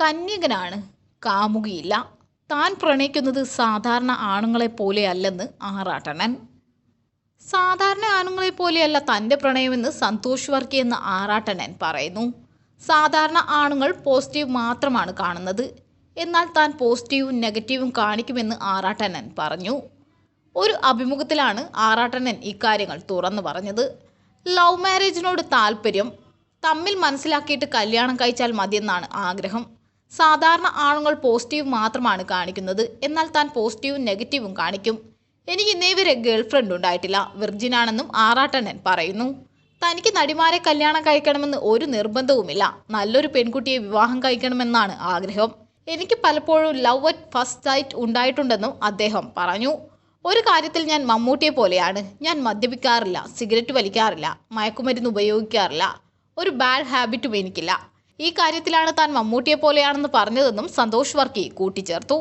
കന്യകനാണ്. കാമുകിയില്ല. താൻ പ്രണയിക്കുന്നത് സാധാരണ ആണുങ്ങളെ പോലെയല്ലെന്ന് ആറാട്ടണൻ സാധാരണ ആണുങ്ങളെ പോലെയല്ല തന്റെ പ്രണയമെന്ന് സന്തോഷ് വർക്കി എന്ന ആറാട്ടണൻ പറയുന്നു. സാധാരണ ആണുങ്ങൾ പോസിറ്റീവ് മാത്രമാണ് കാണുന്നത്. എന്നാൽ താൻ പോസിറ്റീവും നെഗറ്റീവും കാണിക്കുമെന്ന് ആറാട്ടണൻ പറഞ്ഞു. ഒരു അഭിമുഖത്തിലാണ് ആറാട്ടണൻ ഇക്കാര്യങ്ങൾ തുറന്നു പറഞ്ഞത്. ലവ് മാരേജിനോട് താല്പര്യം തമ്മിൽ മനസ്സിലാക്കിയിട്ട് കല്യാണം കഴിച്ചാൽ മതിയെന്നാണ് ആഗ്രഹം. സാധാരണ ആണുങ്ങൾ പോസിറ്റീവ് മാത്രമാണ് കാണിക്കുന്നത്. എന്നാൽ താൻ പോസിറ്റീവും നെഗറ്റീവും കാണിക്കും. എനിക്ക് ഇന്നേ വരെ ഗേൾ ഫ്രണ്ട് ഉണ്ടായിട്ടില്ല വിർജിനാണെന്നും ആറാട്ടണ്ണൻ പറയുന്നു. തനിക്ക് നടിമാരെ കല്യാണം കഴിക്കണമെന്ന് ഒരു നിർബന്ധവുമില്ല. നല്ലൊരു പെൺകുട്ടിയെ വിവാഹം കഴിക്കണമെന്നാണ് ആഗ്രഹം. എനിക്ക് പലപ്പോഴും ലവ് അറ്റ് ഫസ്റ്റ് സൈറ്റ് ഉണ്ടായിട്ടുണ്ടെന്നും അദ്ദേഹം പറഞ്ഞു. ഒരു കാര്യത്തിൽ ഞാൻ മമ്മൂട്ടിയെ പോലെയാണ്. ഞാൻ മദ്യപിക്കാറില്ല സിഗരറ്റ് വലിക്കാറില്ല മയക്കുമരുന്ന് ഉപയോഗിക്കാറില്ല. ഒരു ബാഡ് ഹാബിറ്റും എനിക്കില്ല. ഈ കാര്യത്തിലാണ് താൻ മമ്മൂട്ടിയെ പോലെയാണെന്ന് പറഞ്ഞതെന്നും സന്തോഷ് വർക്കി കൂട്ടിച്ചേർത്തു.